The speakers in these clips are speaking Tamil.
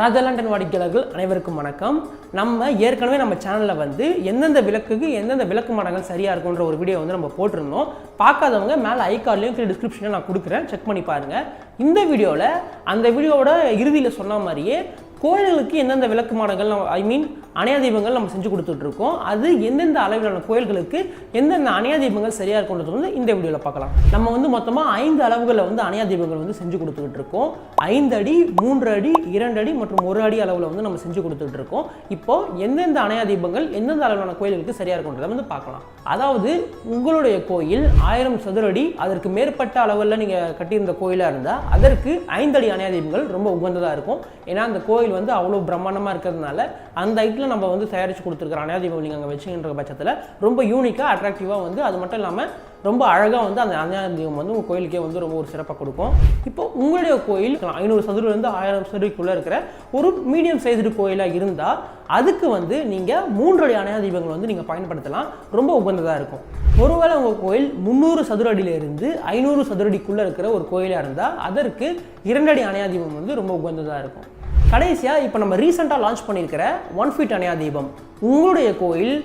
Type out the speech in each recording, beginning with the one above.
ராஜாலாண்டன் வாடிக்கையாளர்கள் அனைவருக்கும் வணக்கம். நம்ம ஏற்கனவே நம்ம சேனலில் வந்து எந்தெந்த விளக்குக்கு எந்தெந்த விளக்கு மடங்கள் சரியாக இருக்குன்ற ஒரு வீடியோ வந்து நம்ம போட்டிருந்தோம். பார்க்காதவங்க மேலே ஐகார்ட்லையும் கீழே டிஸ்கிரிப்ஷனில் நான் கொடுக்குறேன். செக் பண்ணி பாருங்கள் இந்த வீடியோவில் அந்த வீடியோவோட இறுதியில் சொன்ன மாதிரியே கோயில்களுக்கு எந்தெந்த விளக்கு மாடங்கள் ஐ மீன் அணையா தீபங்கள் நம்ம செஞ்சு கொடுத்துட்ருக்கோம். அது எந்தெந்த அளவிலான கோயில்களுக்கு எந்தெந்த அணையா தீபங்கள் சரியாக இருக்குன்றது வந்து இந்த வீடியோவில் பார்க்கலாம். நம்ம வந்து மொத்தமாக ஐந்து அளவுகளில் வந்து அணையா தீபங்கள் வந்து செஞ்சு கொடுத்துக்கிட்டு இருக்கோம் ஐந்து அடி மூன்று அடி இரண்டு அடி மற்றும் ஒரு அடி அளவில் வந்து நம்ம செஞ்சு கொடுத்துட்டு இருக்கோம் எந்தெந்த அணையா தீபங்கள் எந்தெந்த அளவிலான கோயில்களுக்கு சரியாக இருக்குன்றதை வந்து பார்க்கலாம். அதாவது உங்களுடைய கோயில் ஆயிரம் சதுரடி அதற்கு மேற்பட்ட அளவில் நீங்கள் கட்டியிருந்த கோயிலாக இருந்தால் அதற்கு ஐந்தடி அணையா தீபங்கள் ரொம்ப உகந்ததாக இருக்கும். ஏன்னா அந்த கோயில் வந்து அவ்வளோ பிரம்மாண்டமாக இருக்கிறதுனால அந்த ஹைட்டில் நம்ம வந்து தயாரித்து கொடுத்துருக்குற அணையா தீபம் நீங்கள் அங்கே வச்சுக்கின்ற பட்சத்தில் ரொம்ப யூனிக்காக அட்ராக்டிவாக வந்து அது மட்டும் இல்லாமல் ரொம்ப அழகாக வந்து அந்த அணையா தீபம் வந்து உங்கள் கோயிலுக்கே வந்து ரொம்ப ஒரு சிறப்பாக கொடுக்கும். இப்போ உங்களுடைய கோயில் ஐநூறு சதுரிலேருந்து ஆயிரம் சதுரக்குள்ளே இருக்கிற ஒரு மீடியம் சைஸ்டு கோயிலாக இருந்தால் அதுக்கு வந்து நீங்கள் மூன்றடி அணையா தீபங்கள் வந்து நீங்கள் பயன்படுத்தலாம். ரொம்ப உகந்ததாக இருக்கும். ஒருவேளை உங்கள் கோயில் முந்நூறு சதுர அடியிலிருந்து ஐநூறு சதுரடிக்குள்ளே இருக்கிற ஒரு கோயிலாக இருந்தால் அதற்கு இரண்டடி அணையாதீபம் வந்து ரொம்ப உகந்ததாக இருக்கும். கடைசியாக இப்போ நம்ம ரீசெண்டாக லான்ச் பண்ணியிருக்கிற ஒன் ஃபீட் அணையா தீபம். உங்களுடைய கோயில்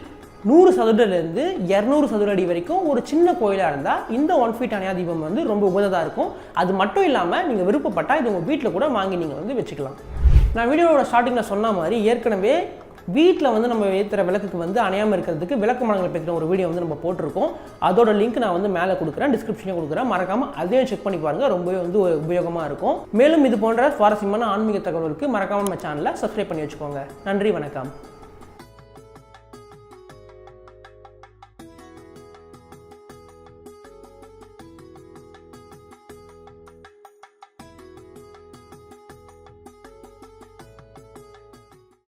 நூறு சதுரலேருந்து இரநூறு சதுர அடி வரைக்கும் ஒரு சின்ன கோயிலாக இருந்தால் இந்த ஒன் ஃபீட் அணையா தீபம் வந்து ரொம்ப உகந்ததாக இருக்கும். அது மட்டும் இல்லாமல் நீங்கள் விருப்பப்பட்டால் இது உங்கள் வீட்டில் கூட வாங்கி நீங்கள் வந்து வச்சுக்கலாம். நான் வீடியோவோட ஸ்டார்டிங்கில் சொன்ன மாதிரி ஏற்கனவே வீட்டில் வந்து நம்ம ஏற்றுற விளக்குக்கு வந்து அணையாமல் இருக்கிறதுக்கு விளக்கு மரங்களை பற்றின ஒரு வீடியோ வந்து நம்ம போட்டிருக்கோம். அதோட லிங்க் நான் வந்து மேலே கொடுக்குறேன் டிஸ்கிரிப்ஷனையும் கொடுக்குறேன். மறக்காமல் அதையும் செக் பண்ணி பாருங்கள் ரொம்பவே வந்து உபயோகமாக இருக்கும். மேலும் இது போன்ற சுவாரஸ்யமான ஆன்மீக தகவலுக்கு மறக்காமல் நம்ம சேனலை சப்ஸ்கிரைப் பண்ணி வச்சுக்கோங்க. நன்றி வணக்கம்.